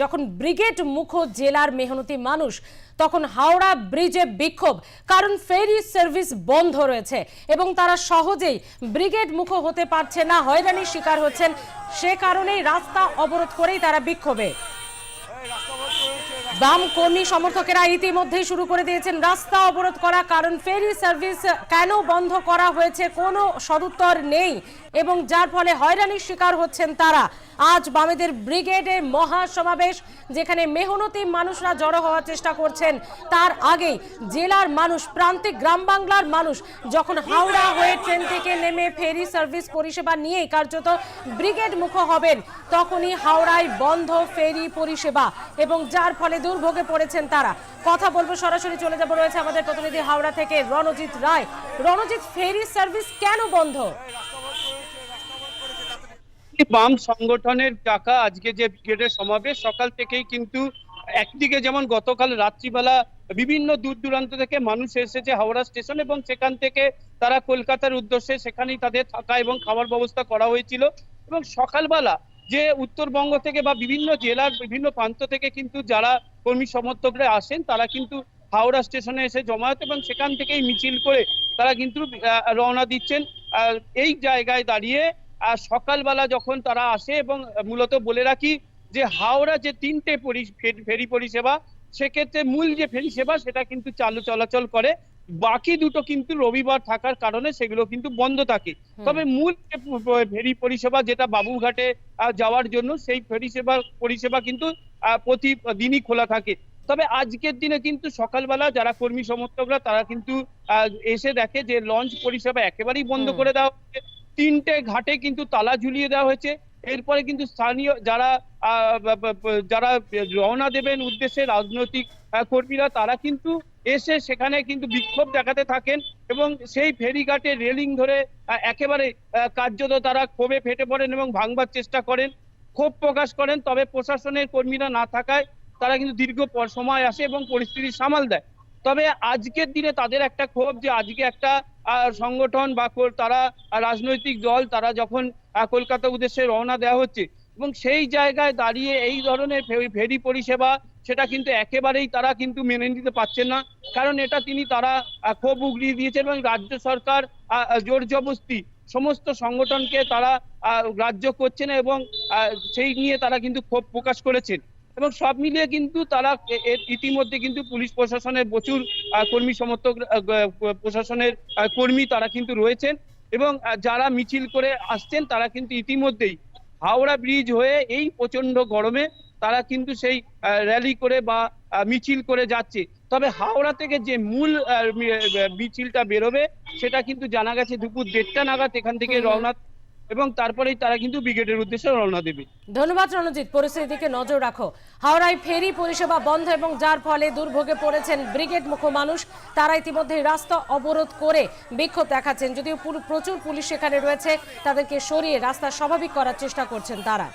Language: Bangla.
যখন ব্রিগেড মুখো জেলার মেহনতি মানুষ, তখন হাওড়া ব্রিজে বিক্ষোভ, কারণ ফেরি সার্ভিস বন্ধ রয়েছে এবং তারা সহজেই ব্রিগেড মুখো হতে পারছে না। হয়রানির শিকার হচ্ছেন, সে কারণেই রাস্তা অবরোধ করেই তারা বিক্ষোভে। বাম কর্মী সমর্থকেরা ইতিমধ্যেই শুরু করে দিয়েছেন রাস্তা অবরোধ করা, কারণ ফেরি সার্ভিস কেন বন্ধ করা হয়েছে কোনো সদুত্তর নেই, এবং যার ফলে হয়রানির শিকার হচ্ছেন তারা। আজ বামেদের ব্রিগেডের মহা সমাবেশ যেখানে মেহনতি মানুষরা জড়ো হওয়ার চেষ্টা করছেন। তার আগেই জেলার মানুষ, প্রান্তিক গ্রাম বাংলার মানুষ, যখন হাওড়া হয়ে ট্রেন থেকে নেমে ফেরি সার্ভিস পরিষেবা নিয়ে কার্যত ব্রিগেড মুখ হবেন, তখনই হাওড়ায় বন্ধ ফেরি পরিষেবা, এবং যার ফলে দুর্ভোগে পড়েছেন তারা। কথা বলব, সরাসরি চলে যাব, রয়েছে আমাদের প্রতিনিধি হাওড়া থেকে রণজিৎ রায়। রণজিৎ, ফেরি সার্ভিস কেন বন্ধ? বাম সংগঠনের ডাকা আজকে যে ব্রিগেডের সমাবেশ, সকাল থেকেই কিন্তু একদিকে যেমন গতকাল রাত্রিবেলা বিভিন্ন দূর দূরান্ত থেকে মানুষ এসেছে হাওড়া স্টেশন এবং সেখান থেকে তারা কলকাতার উদ্দেশ্যে সেখানেই তাদের থাকা এবং খাওয়ার ব্যবস্থা করা হয়েছিল। এবং সকালবেলা যে উত্তরবঙ্গ থেকে বা বিভিন্ন জেলার বিভিন্ন প্রান্ত থেকে কিন্তু যারা কর্মী সমর্থকরা আসেন, তারা কিন্তু হাওড়া স্টেশনে এসে জমায়েত এবং সেখান থেকেই মিছিল করে তারা কিন্তু রওনা দিচ্ছেন। এই জায়গায় দাঁড়িয়ে সকালবেলা যখন তারা আসে এবং মূলত বলে রাখি যে হাওড়া যে তিনটে ফেরি পরিষেবা, সেক্ষেত্রে মূল যে ফেরি সেবা সেটা কিন্তু চালু চলাচল করে। বাকি দুটো কিন্তু রবিবার থাকার কারণে সেগুলো কিন্তু বন্ধ থাকে। তবে মূল ফেরি পরিষেবা যেটা বাবুঘাটে যাওয়ার জন্য সেই ফেরি সেবা পরিষেবা কিন্তু প্রতিদিনই খোলা থাকে। তবে আজকের দিনে কিন্তু সকালবেলা যারা কর্মী সমর্থকরা তারা কিন্তু এসে দেখে যে লঞ্চ পরিষেবা একেবারেই বন্ধ করে দেওয়া হয়েছে। তিনটে ঘাটে কিন্তু তালা ঝুলিয়ে দেওয়া হয়েছে। এরপরে কিন্তু স্থানীয় যারা যারা রওনা দেবেন উদ্দেশ্যে রাজনৈতিক কর্মীরা তারা কিন্তু এসে সেখানে কিন্তু বিক্ষোভ দেখাতে থাকেন এবং সেই ফেরিঘাটে রেলিং ধরে একেবারে কার্যত তারা ক্ষোভে ফেটে পড়েন এবং ভাঙবার চেষ্টা করেন। ক্ষোভ প্রকাশ করেন, তবে প্রশাসনের কর্মীরা না থাকায় তারা কিন্তু দীর্ঘ সময় আসে এবং পরিস্থিতি সামাল দেয়। তবে আজকের দিনে তাদের একটা ক্ষোভ যে আজকে একটা সংগঠন বা তারা রাজনৈতিক দল, তারা যখন কলকাতা উদ্দেশ্যে রওনা দেওয়া হচ্ছে এবং সেই জায়গায় দাঁড়িয়ে এই ধরনের ফেরি পরিষেবা সেটা কিন্তু একেবারেই তারা কিন্তু মেনে নিতে পারছেন না। কারণ এটা তিনি তারা ক্ষোভ উগলিয়ে দিয়েছেন এবং রাজ্য সরকার জোর জবস্তি সমস্ত সংগঠনকে তারা গ্রাহ্য করছে না এবং সেই নিয়ে তারা কিন্তু ক্ষোভ প্রকাশ করেছেন। এবং সব মিলিয়ে কিন্তু তারা ইতিমধ্যে কিন্তু পুলিশ প্রশাসনের প্রচুর কর্মী সমর্থক প্রশাসনের কর্মী তারা কিন্তু রয়েছেন এবং যারা মিছিল করে আসছেন তারা কিন্তু ইতিমধ্যেই হাওড়া ব্রিজ হয়ে এই প্রচণ্ড গরমে তারা কিন্তু সেই র্যালি করে বা মিছিল করে যাচ্ছে। তবে হাওড়া থেকে যে মূল আহ, মিছিলটা বেরোবে সেটা কিন্তু জানা গেছে দুপুর দেড়টা নাগাদ এখান থেকে রওনা এবং তারপরেই তারা কিন্তু ব্রিগেডের উদ্দেশ্যে রওনা দেবে। ধন্যবাদ, রণজিৎ। পরিস্থিতিকে নজর রাখো। হাওড়ায় ফেরি পরিষেবা বন্ধ এবং যার ফলে দুর্ভোগে পড়েছেন ব্রিগেড মুখ মানুষ, তারা ইতিমধ্যে রাস্তা অবরোধ করে বিক্ষোভ দেখাচ্ছেন। যদিও প্রচুর পুলিশ সেখানে রয়েছে, তাদেরকে সরিয়ে রাস্তা স্বাভাবিক করার চেষ্টা করছেন তারা।